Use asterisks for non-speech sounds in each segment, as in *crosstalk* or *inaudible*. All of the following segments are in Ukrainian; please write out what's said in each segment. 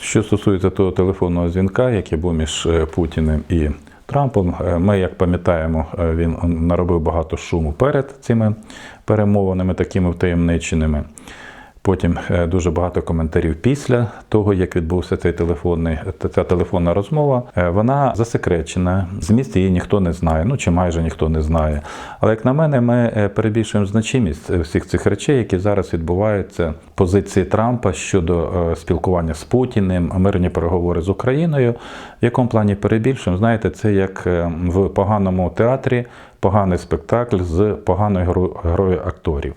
Що стосується того телефонного дзвінка, який був між е, Путіним і Трампом, е, ми, як пам'ятаємо, е, він наробив багато шуму перед цими перемовинами, такими втаємниченими. Потім е, дуже багато коментарів після того, як відбувся цей телефонний ця телефонна розмова. Е, Вона засекречена. Зміст її ніхто не знає, ну чи майже ніхто не знає. Але як на мене, ми е, перебільшуємо значимість всіх цих речей, які зараз відбуваються. Позиції Трампа щодо спілкування з Путіним, мирні переговори з Україною. В якому плані перебільшуємо? Знаєте, це як в поганому театрі. Поганий спектакль з поганою гро- грою акторів.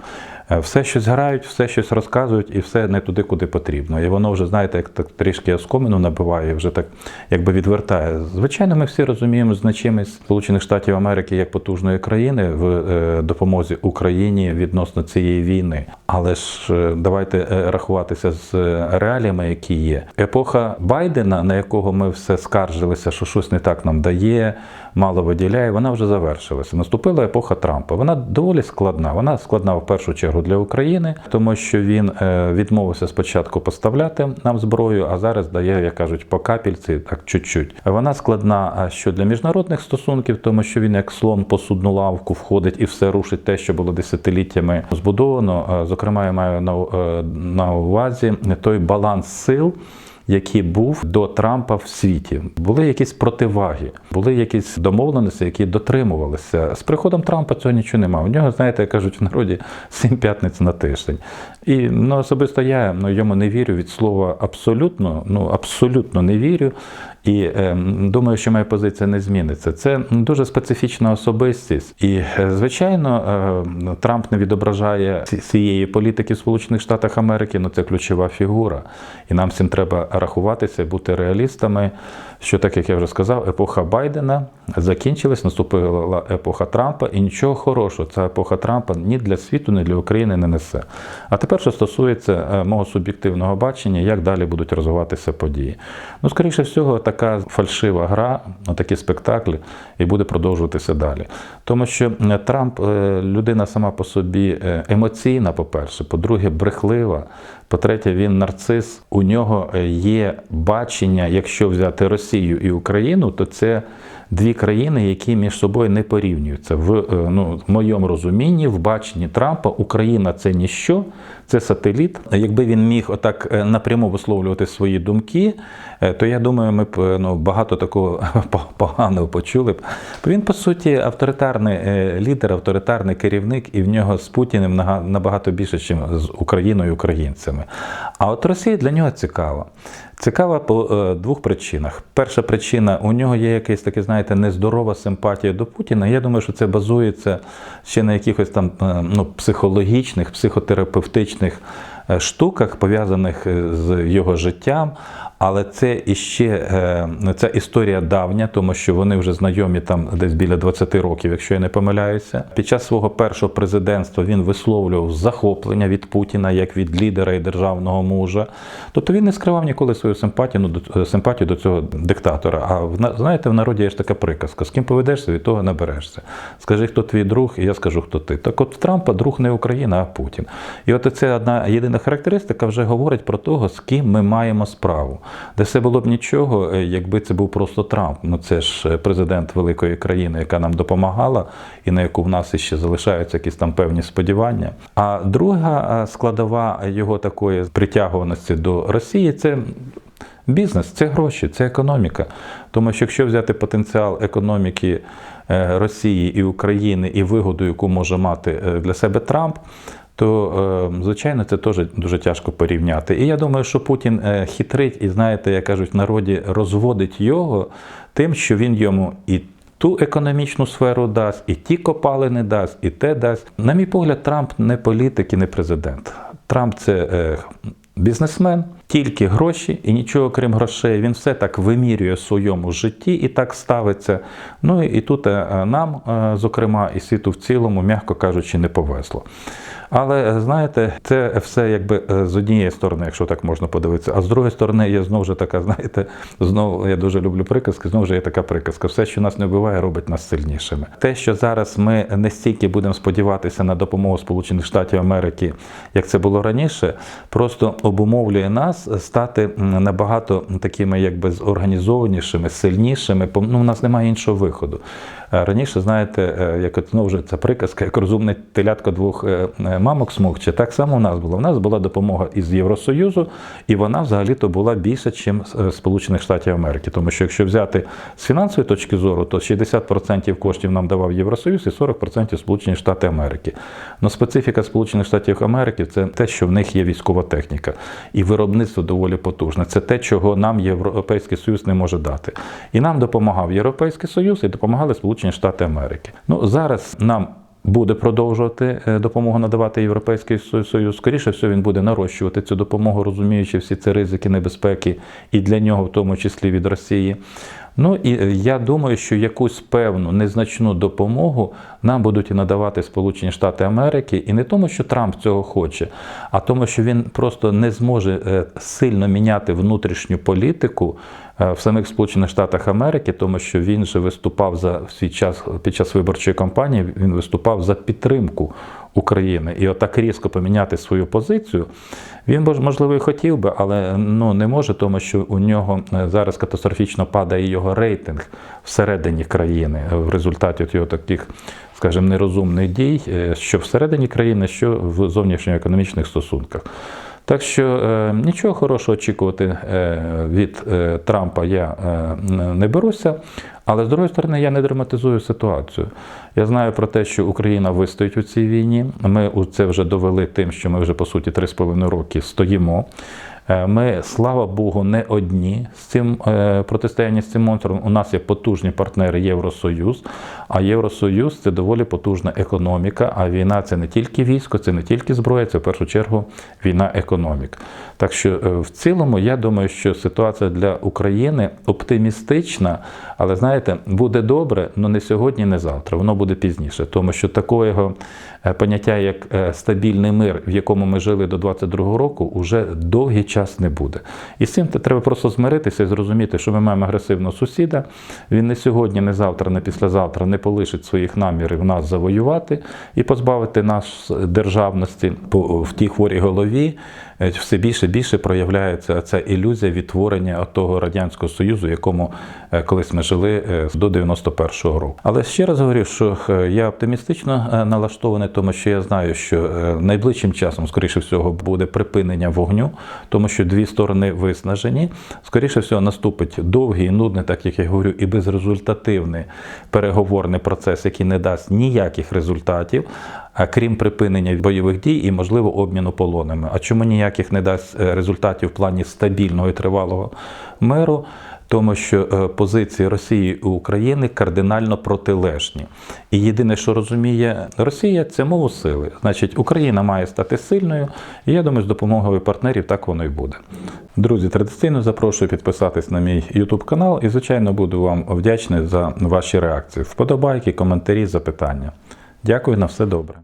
Е, Все щось грають, все щось розказують, і все не туди, куди потрібно. І воно вже, знаєте, як так трішки оскомину набиває, вже так якби відвертає. Звичайно, ми всі розуміємо значимість Сполучених Штатів Америки як потужної країни в е, допомозі Україні відносно цієї війни. Але ж е, давайте рахуватися з реаліями, які є. Епоха Байдена, на якого ми все скаржилися, що щось не так нам дає, мало виділяє, вона вже завершилася. Наступила епоха Трампа. Вона доволі складна. Вона складна в першу чергу для України, тому що він е, відмовився спочатку поставляти нам зброю, а зараз дає, як кажуть, по капельці, так чуть-чуть. Вона складна що для міжнародних стосунків, тому що він як слон по судну лавку входить і все рушить те, що було десятиліттями збудовано. Е, Зокрема, я маю е, на увазі той баланс сил який був до Трампа в світі. Були якісь противаги, були якісь домовленості, які дотримувалися. З приходом Трампа цього нічого немає. У нього, знаєте, кажуть в народі, сім п'ятниць на тиждень. І ну, особисто я ну, йому не вірю від слова абсолютно, ну абсолютно не вірю. І е, думаю, що моя позиція не зміниться. Це дуже специфічна особистість. І, е, звичайно, е, Трамп не відображає цієї політики в Сполучених Штатах Америки, ну це ключова фігура. І нам всім треба рахуватися, бути реалістами. Що так як я вже сказав, епоха Байдена закінчилась, наступила епоха Трампа, і нічого хорошого ця епоха Трампа ні для світу, ні для України не несе. А тепер, що стосується е, мого суб'єктивного бачення, як далі будуть розвиватися події. Ну, скоріше всього, така фальшива гра, такі спектаклі, і буде продовжуватися далі. Тому що е, Трамп е, людина сама по собі е, емоційна, по-перше, по-друге, брехлива. По-третє, він нарцис. У нього є бачення, якщо взяти Росію і Україну, то це дві країни, які між собою не порівнюються. В ну, в моєму розумінні, в баченні Трампа, Україна це ніщо, це сателіт. Якби він міг отак напряму висловлювати свої думки, то я думаю, ми б ну, багато такого *laughs* поганого почули б. Він, по суті, авторитарний е, лідер, авторитарний керівник, і в нього з Путіним набагато більше, ніж з Україною і українцями. А от Росія для нього цікава. Цікава по е, двох причинах. Перша причина у нього є якась таке, знаєте, нездорова симпатія до Путіна. Я думаю, що це базується ще на якихось там е, ну, психологічних, психотерапевтичних штуках, пов'язаних з його життям. Але це іще е, ця історія давня, тому що вони вже знайомі там десь біля 20 років, якщо я не помиляюся. Під час свого першого президентства він висловлював захоплення від Путіна як від лідера і державного мужа. Тобто він не скривав ніколи свою симпатію, ну, до, симпатію до цього диктатора. А в на- знаєте, в народі є ж така приказка: з ким поведешся, від того наберешся. Скажи, хто твій друг, і я скажу, хто ти. Так от Трампа друг не Україна, а Путін. І от це одна єдина характеристика вже говорить про того, з ким ми маємо справу. Де все було б нічого, е, якби це був просто Трамп. Ну це ж е, президент великої країни, яка нам допомагала, і на яку в нас іще залишаються якісь там певні сподівання. А друга е, складова його такої притягуваності до Росії це. Бізнес це гроші, це економіка. Тому що якщо взяти потенціал економіки Росії і України і вигоду, яку може мати для себе Трамп, то е, звичайно це теж дуже тяжко порівняти. І я думаю, що Путін е, хитрить і знаєте, як кажуть, народі розводить його тим, що він йому і ту економічну сферу дасть, і ті копалини дасть, і те дасть. На мій погляд, Трамп не політик і не президент. Трамп це е, бізнесмен, тільки гроші і нічого крім грошей. Він все так вимірює в своєму житті і так ставиться. Ну і тут нам, зокрема, і світу в цілому, м'яко кажучи, не повезло. Але е, знаєте, це все якби е, з однієї сторони, якщо так можна подивитися. А з другої сторони, є знову ж така, *laughs* знаєте, знову я дуже люблю приказки. Знову ж є така приказка. Все, що нас не вбиває, робить нас сильнішими. Те, що зараз ми не стільки будемо сподіватися на допомогу Сполучених Штатів Америки, як це було раніше, просто обумовлює нас стати набагато такими, якби зорганізованішими, сильнішими. Ну, у нас немає іншого виходу. Е, Раніше, знаєте, як от знову ж ця приказка, як розумне телятко двох мамок смокче, так само у нас було. У нас була допомога із Євросоюзу, і вона взагалі-то була більше, ніж Сполучених Штатів Америки. Тому що якщо взяти з фінансової точки зору, то 60% коштів нам давав Євросоюз і 40% Сполучені Штати Америки. Но специфіка Сполучених Штатів Америки це те, що в них є військова техніка, і виробництво доволі потужне. Це те, чого нам Європейський Союз не може дати. І нам допомагав Європейський Союз і допомагали Сполучені Штати Америки. Ну зараз нам. Буде продовжувати е, допомогу надавати Європейський Со- Союз. Скоріше все, він буде нарощувати цю допомогу, розуміючи всі ці ризики, небезпеки, і для нього, в тому числі від Росії. Ну і е, я думаю, що якусь певну незначну допомогу нам будуть і надавати Сполучені Штати Америки, і не тому, що Трамп цього хоче, а тому, що він просто не зможе е, сильно міняти внутрішню політику в самих Сполучених Штатах Америки, тому що він же виступав за свій час під час виборчої кампанії. Він виступав за підтримку України. І отак різко поміняти свою позицію. Він можливо і хотів би, але ну не може, тому що у нього е, зараз катастрофічно падає його рейтинг всередині країни е, в результаті от його таких, скажімо, нерозумних дій, е, що всередині країни, що в зовнішньоекономічних стосунках. Так що е, нічого хорошого очікувати е, від е, Трампа я не беруся, але з другої сторони я не драматизую ситуацію. Я знаю про те, що Україна вистоїть у цій війні. Ми це вже довели тим, що ми вже по суті 3,5 роки стоїмо. Е, Ми, слава Богу, не одні з цим е, протистояння з цим монстром. У нас є потужні партнери Євросоюз, а Євросоюз це доволі потужна економіка. А війна це не тільки військо, це не тільки зброя, це в першу чергу війна економік. Так що е, в цілому я думаю, що ситуація для України оптимістична, але знаєте, буде добре, але не сьогодні, не завтра. Воно буде пізніше, тому що такого поняття, як стабільний мир, в якому ми жили до 22-го року, уже довгий час не буде. І з цим треба просто змиритися і зрозуміти, що ми маємо агресивного сусіда. Він не сьогодні, не завтра, не післязавтра не полишить своїх намірів нас завоювати і позбавити нас державності в тій хворій голові. Е, Все більше і більше проявляється ця ілюзія відтворення того радянського союзу, якому е, колись ми жили е, до 91-го року. Але ще раз говорю, що я оптимістично налаштований, тому що я знаю, що найближчим часом, скоріше всього, буде припинення вогню, тому що дві сторони виснажені. Скоріше всього, наступить довгий, нудний, так як я говорю, і безрезультативний переговорний процес, який не дасть ніяких результатів. А крім припинення бойових дій і можливо обміну полонами. А чому ніяких не дасть е, результатів в плані стабільного і тривалого миру? Тому що е, позиції Росії і України кардинально протилежні. І єдине, що розуміє Росія, це мову сили. Значить, Україна має стати сильною, і я думаю, з допомогою партнерів так воно і буде. Друзі, традиційно запрошую підписатись на мій YouTube канал і, звичайно, буду вам вдячний за ваші реакції. Вподобайки, коментарі, запитання. Дякую на все добре.